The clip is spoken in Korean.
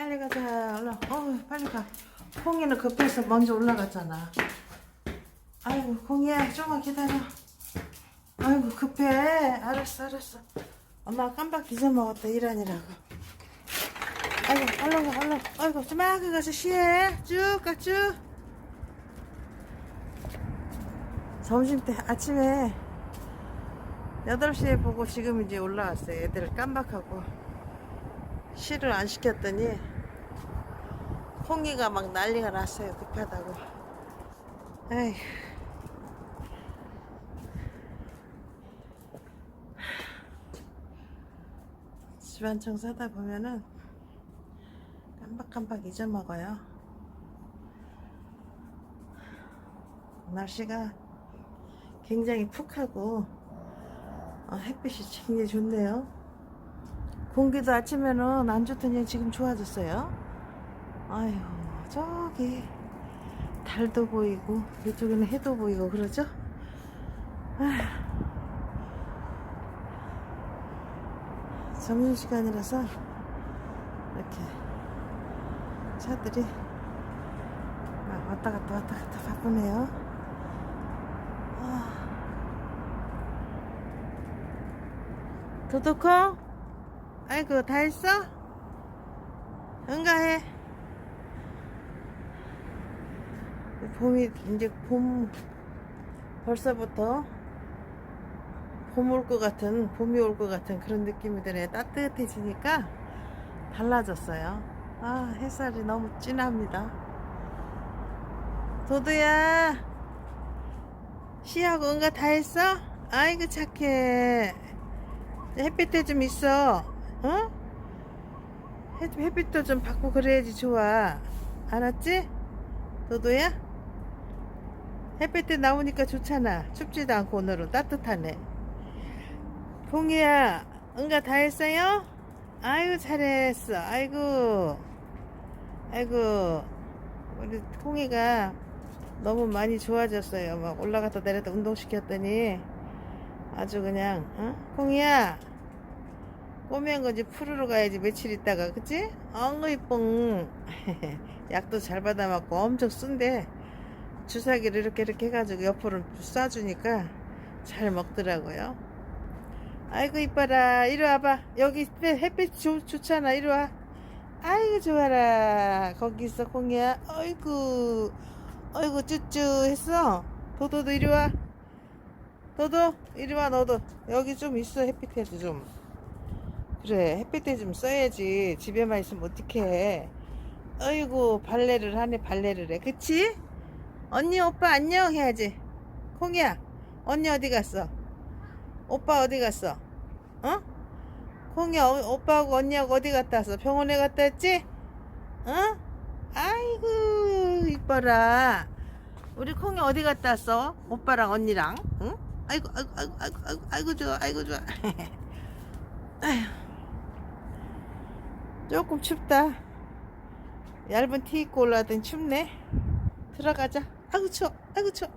빨리 가자. 올라. 어, 빨리 가. 콩이는 급해서 먼저 올라갔잖아. 아이고, 콩이야, 조금만 기다려. 아이고, 급해. 알았어, 알았어. 엄마 깜빡 잊어 먹었다, 일하느라고. 아이고, 얼른 가, 얼른. 아이고, 좀만 가서 쉬해. 쭉 가, 쭉. 점심 때, 아침에 8시에 보고 지금 이제 올라왔어요. 애들을 깜박하고. 실을 안 시켰더니 콩이가 막 난리가 났어요. 급하다고. 에휴. 집안 청소하다 보면은 깜박깜박 잊어먹어요. 날씨가 굉장히 푹하고 어, 햇빛이 굉장히 좋네요. 공기도 아침에는 안 좋더니 지금 좋아졌어요. 아유, 저기 달도 보이고 이쪽에는 해도 보이고 그러죠? 아휴. 점심시간이라서 이렇게 차들이 막 왔다 갔다 왔다 갔다 바쁘네요. 아. 도도콩? 아이고 다 했어? 응가해. 봄이 이제 봄 벌써부터 봄 올 것 같은 봄이 올 것 같은 그런 느낌이 드네. 따뜻해지니까 달라졌어요. 아 햇살이 너무 진합니다. 도도야 시하고 응가 다 했어? 아이고 착해. 햇빛에 좀 있어 어? 햇, 햇빛도 좀 받고 그래야지 좋아 알았지? 도도야? 햇빛에 나오니까 좋잖아 춥지도 않고 오늘은 따뜻하네 콩이야 응가 다 했어요? 아이고 잘했어 아이고 아이고 우리 콩이가 너무 많이 좋아졌어요 막 올라갔다 내렸다 운동시켰더니 아주 그냥 어? 콩이야 꼬맨 거지 푸르러 가야지 며칠 있다가 그치? 엉이 뽕 약도 잘 받아먹고 엄청 쓴데 주사기를 이렇게 이렇게 해가지고 옆으로 쏴주니까 잘 먹더라고요. 아이고 이뻐라. 이리 와봐. 여기 햇빛 좋, 좋잖아. 이리 와. 아이고 좋아라. 거기 있어 콩이야. 아이고. 아이고 쭈쭈 했어. 도도도 이리 와. 도도 이리 와 너도. 여기 좀 있어 햇빛에도 좀 그래 햇빛에 좀 써야지 집에만 있으면 어떡해 어이구 발레를 하네 발레를 해 그치? 언니 오빠 안녕 해야지 콩이야 언니 어디 갔어? 오빠 어디 갔어? 어? 콩이야 어, 오빠하고 언니하고 어디 갔다 왔어? 병원에 갔다 왔지? 어? 아이고 이뻐라 우리 콩이 어디 갔다 왔어? 오빠랑 언니랑 응? 아이고 아이고 아이고 아이고 아이고, 좋아 아이고 좋아 아휴 조금 춥다. 얇은 티 입고 올라왔더니 춥네. 들어가자. 아이고 추워. 아이고 추워